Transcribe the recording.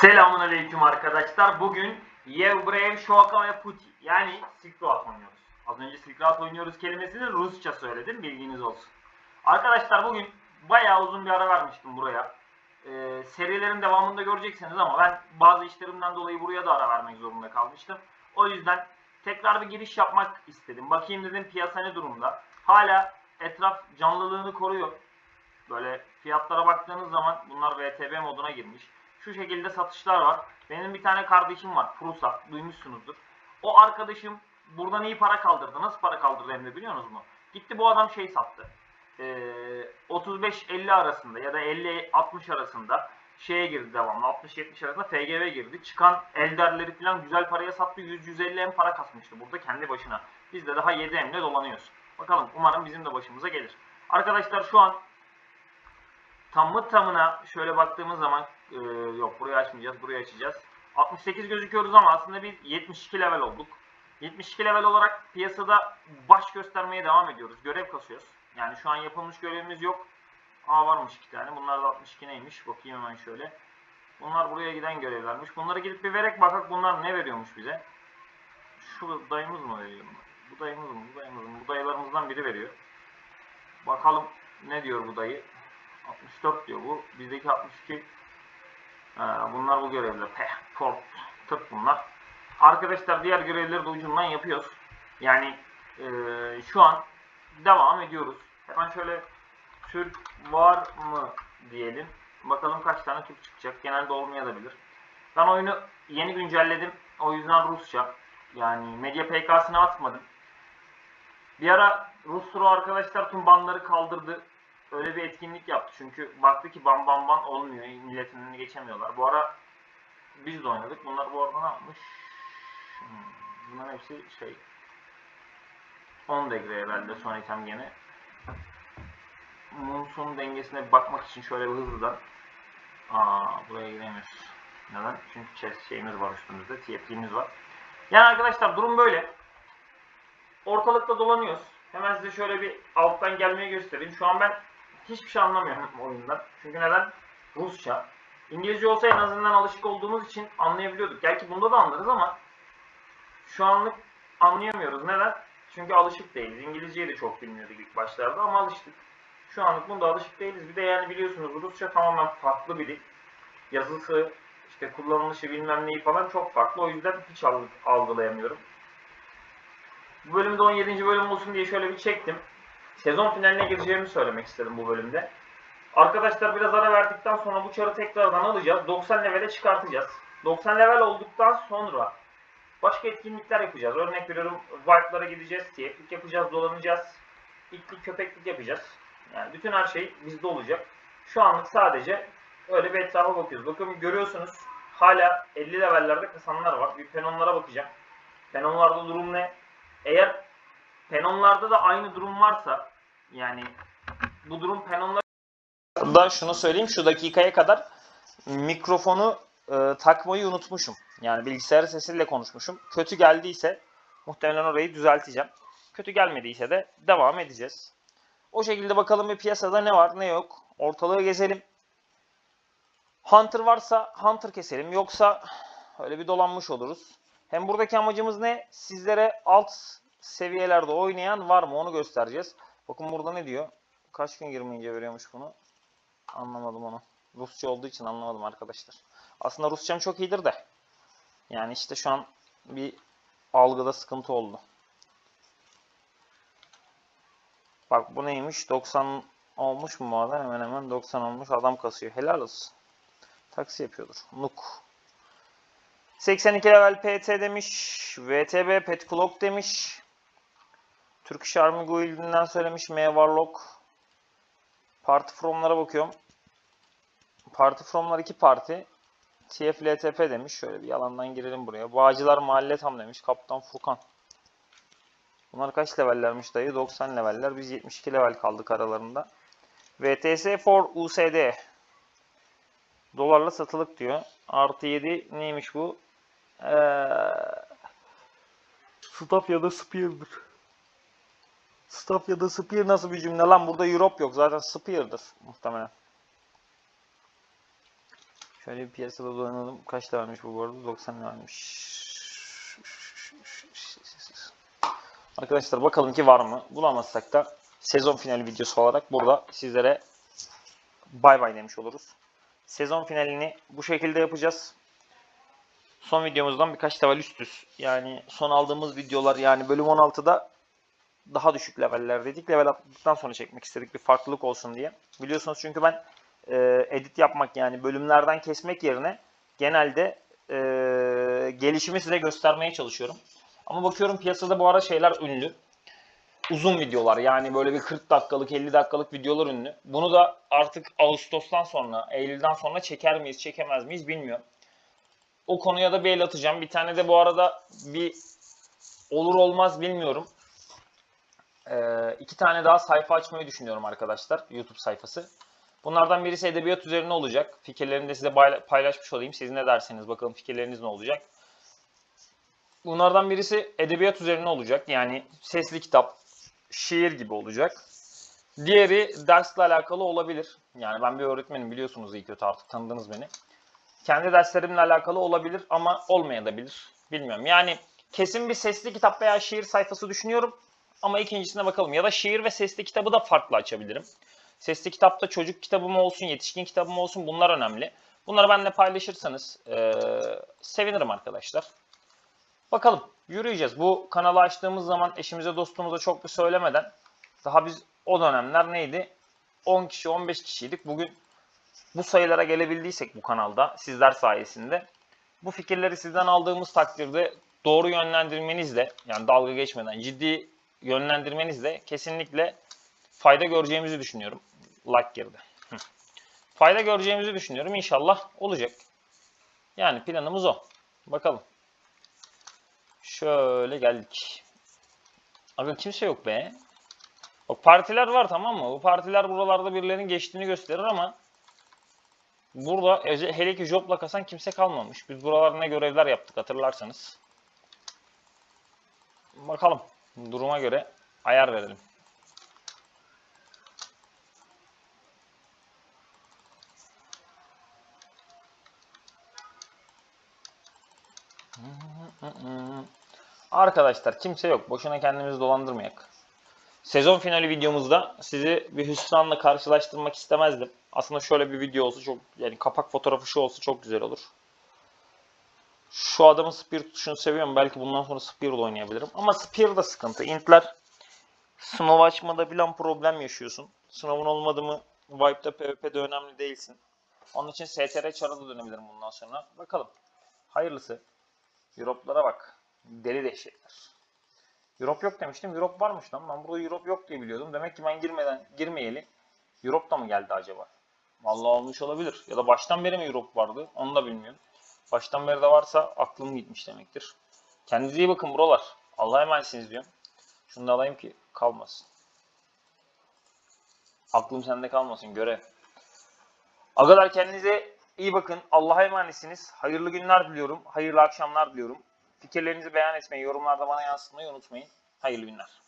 Selamun aleyküm arkadaşlar. Bugün Yevbrev, Shoaka ve Puti yani Silk Road oynuyoruz. Az önce Silk Road oynuyoruz kelimesini Rusça söyledim bilginiz olsun. Arkadaşlar bugün bayağı uzun bir ara vermiştim buraya. Ee, serilerin devamında göreceksiniz ama ben bazı işlerimden dolayı buraya da ara vermek zorunda kalmıştım. O yüzden tekrar bir giriş yapmak istedim. Bakayım dedim piyasa ne durumda. Hala etraf canlılığını koruyor. Böyle fiyatlara baktığınız zaman bunlar VTB moduna girmiş. Şu şekilde satışlar var. Benim bir tane kardeşim var. Prusa. Duymuşsunuzdur. O arkadaşım buradan iyi para kaldırdı. Nasıl para kaldırdı hem de biliyor musunuz mu? Gitti bu adam şey sattı. Ee, 35-50 arasında ya da 50-60 arasında şeye girdi devamlı. 60-70 arasında FGV girdi. Çıkan elderleri falan güzel paraya sattı. 100-150 em para kasmıştı burada kendi başına. Biz de daha 7 emle dolanıyoruz. Bakalım umarım bizim de başımıza gelir. Arkadaşlar şu an tamı tamına şöyle baktığımız zaman e, yok burayı açmayacağız burayı açacağız. 68 gözüküyoruz ama aslında biz 72 level olduk. 72 level olarak piyasada baş göstermeye devam ediyoruz. Görev kasıyoruz. Yani şu an yapılmış görevimiz yok. Aa varmış iki tane. Bunlar da 62 neymiş? Bakayım hemen şöyle. Bunlar buraya giden görevlermiş. Bunlara gidip bir verek bakak bunlar ne veriyormuş bize. Şu dayımız mı veriyor? Bu dayımız mı? Bu dayımız mı? Bu dayılarımızdan biri veriyor. Bakalım ne diyor bu dayı. 64 diyor bu. Bizdeki 62. Ha, bunlar bu görevler. Peh, port, tıp bunlar. Arkadaşlar diğer görevleri de ucundan yapıyoruz. Yani eee, şu an devam ediyoruz. Hemen şöyle Türk var mı diyelim. Bakalım kaç tane Türk çıkacak. Genelde olmayabilir. Ben oyunu yeni güncelledim. O yüzden Rusça. Yani medya PK'sını atmadım. Bir ara Rus Pro arkadaşlar tüm banları kaldırdı. Öyle bir etkinlik yaptı. Çünkü baktı ki ban ban ban olmuyor. Milletin geçemiyorlar. Bu ara biz de oynadık. Bunlar bu arada ne yapmış? Hmm, Bunların hepsi şey 10 degree herhalde son item gene. Monsun dengesine bakmak için şöyle bir hızlıdan Aa buraya giremiyoruz. Neden? Çünkü chest şeyimiz var üstümüzde. TFT'miz var. Yani arkadaşlar durum böyle. Ortalıkta dolanıyoruz. Hemen size şöyle bir alttan gelmeyi göstereyim. Şu an ben hiçbir şey anlamıyorum oyundan. Çünkü neden? Rusça. İngilizce olsa en azından alışık olduğumuz için anlayabiliyorduk. Gerçi bunda da anlarız ama şu anlık anlayamıyoruz. Neden? Çünkü alışık değiliz. İngilizceyi de çok bilmiyorduk ilk başlarda ama alıştık. Şu anlık bunda alışık değiliz. Bir de yani biliyorsunuz Rusça tamamen farklı bir dil. Yazısı, işte kullanılışı bilmem neyi falan çok farklı. O yüzden hiç alg- algılayamıyorum. Bu bölümde 17. bölüm olsun diye şöyle bir çektim. Sezon finaline gireceğimi söylemek istedim bu bölümde. Arkadaşlar biraz ara verdikten sonra bu çarı tekrardan alacağız. 90 levele çıkartacağız. 90 level olduktan sonra başka etkinlikler yapacağız. Örnek veriyorum Vibe'lara gideceğiz, TF'lik yapacağız, dolanacağız. İtlik köpeklik yapacağız. Yani bütün her şey bizde olacak. Şu anlık sadece öyle bir etrafa bakıyoruz. Bakın görüyorsunuz hala 50 levellerde kasanlar var. Bir penonlara bakacağım. Penonlarda durum ne? Eğer penonlarda da aynı durum varsa yani bu durum penonlar da şunu söyleyeyim şu dakikaya kadar mikrofonu e, takmayı unutmuşum. Yani bilgisayar sesiyle konuşmuşum. Kötü geldiyse muhtemelen orayı düzelteceğim. Kötü gelmediyse de devam edeceğiz. O şekilde bakalım bir piyasada ne var ne yok. Ortalığı gezelim. Hunter varsa Hunter keselim. Yoksa öyle bir dolanmış oluruz. Hem buradaki amacımız ne? Sizlere alt seviyelerde oynayan var mı onu göstereceğiz. Bakın burada ne diyor? Kaç gün girmeyince veriyormuş bunu? Anlamadım onu. Rusça olduğu için anlamadım arkadaşlar. Aslında Rusçam çok iyidir de. Yani işte şu an bir algıda sıkıntı oldu. Bak bu neymiş? 90 olmuş mu bu adam? Hemen hemen 90 olmuş. Adam kasıyor. Helal olsun. Taksi yapıyordur. Nuk. 82 level PT demiş. VTB Pet Clock demiş. Turkish Army Guild'inden söylemiş. M Warlock. Party From'lara bakıyorum. Parti From'lar iki parti. TFLTP demiş. Şöyle bir yalandan girelim buraya. Bağcılar Mahalle Tam demiş. Kaptan Furkan. Bunlar kaç levellermiş dayı? 90 leveller. Biz 72 level kaldık aralarında. VTS for USD. Dolarla satılık diyor. Artı 7 neymiş bu? Ee, Staff ya da Spear'dır. Staff ya da Spear nasıl bir cümle lan? Burada Europe yok. Zaten Spear'dır muhtemelen. Şöyle bir piyasada dolanalım. Kaç da vermiş bu bu arada? 90 vermiş. Arkadaşlar bakalım ki var mı? Bulamazsak da sezon finali videosu olarak burada sizlere bay bay demiş oluruz. Sezon finalini bu şekilde yapacağız. Son videomuzdan birkaç level üstüz. Yani son aldığımız videolar yani bölüm 16'da daha düşük leveller dedik. Level atladıktan sonra çekmek istedik bir farklılık olsun diye. Biliyorsunuz çünkü ben e, edit yapmak yani bölümlerden kesmek yerine genelde e, gelişimi size göstermeye çalışıyorum. Ama bakıyorum piyasada bu ara şeyler ünlü. Uzun videolar yani böyle bir 40 dakikalık 50 dakikalık videolar ünlü. Bunu da artık Ağustos'tan sonra Eylül'den sonra çeker miyiz çekemez miyiz bilmiyorum. O konuya da bir el atacağım. Bir tane de bu arada bir olur olmaz bilmiyorum. Ee, iki tane daha sayfa açmayı düşünüyorum arkadaşlar. YouTube sayfası. Bunlardan birisi edebiyat üzerine olacak. Fikirlerimi de size payla- paylaşmış olayım. Siz ne derseniz bakalım fikirleriniz ne olacak. Bunlardan birisi edebiyat üzerine olacak. Yani sesli kitap, şiir gibi olacak. Diğeri dersle alakalı olabilir. Yani ben bir öğretmenim biliyorsunuz iyi kötü artık tanıdınız beni. Kendi derslerimle alakalı olabilir ama olmayabilir. Bilmiyorum. Yani kesin bir sesli kitap veya şiir sayfası düşünüyorum. Ama ikincisine bakalım. Ya da şiir ve sesli kitabı da farklı açabilirim. Sesli kitapta çocuk kitabı mı olsun, yetişkin kitabı mı olsun bunlar önemli. Bunları benimle paylaşırsanız eee, sevinirim arkadaşlar. Bakalım yürüyeceğiz. Bu kanalı açtığımız zaman eşimize dostumuza çok bir söylemeden daha biz o dönemler neydi? 10 kişi 15 kişiydik. Bugün bu sayılara gelebildiysek bu kanalda sizler sayesinde bu fikirleri sizden aldığımız takdirde doğru yönlendirmenizle yani dalga geçmeden ciddi yönlendirmenizle kesinlikle fayda göreceğimizi düşünüyorum. Like girdi. Fayda göreceğimizi düşünüyorum. İnşallah olacak. Yani planımız o. Bakalım. Şöyle geldik. Aga kimse yok be. Bak partiler var tamam mı? Bu partiler buralarda birilerinin geçtiğini gösterir ama burada hele ki jobla kasan kimse kalmamış. Biz buralarda ne görevler yaptık hatırlarsanız. Bakalım. Duruma göre ayar verelim. Arkadaşlar kimse yok. Boşuna kendimizi dolandırmayak. Sezon finali videomuzda sizi bir hüsranla karşılaştırmak istemezdim. Aslında şöyle bir video olsa çok yani kapak fotoğrafı şu olsa çok güzel olur. Şu adamın spear tutuşunu seviyorum. Belki bundan sonra spear'la oynayabilirim. Ama spear da sıkıntı. Intler sınav açmada bilen problem yaşıyorsun. Sınavın olmadı mı Vibe'da PvP'de önemli değilsin. Onun için STR çara da dönebilirim bundan sonra. Bakalım. Hayırlısı. Europe'lara bak. Deli dehşetler. Europe yok demiştim. Europe varmış lan. Ben burada Europe yok diye biliyordum. Demek ki ben girmeden girmeyeli Europe da mı geldi acaba? Vallahi olmuş olabilir. Ya da baştan beri mi Europe vardı? Onu da bilmiyorum. Baştan beri de varsa aklım gitmiş demektir. Kendinize iyi bakın buralar. Allah'a emanetsiniz diyorum. Şunu da alayım ki kalmasın. Aklım sende kalmasın görev. Agalar kendinize iyi bakın. Allah'a emanetsiniz. Hayırlı günler diliyorum. Hayırlı akşamlar diliyorum. Fikirlerinizi beyan etmeyi, yorumlarda bana yansıtmayı unutmayın. Hayırlı günler.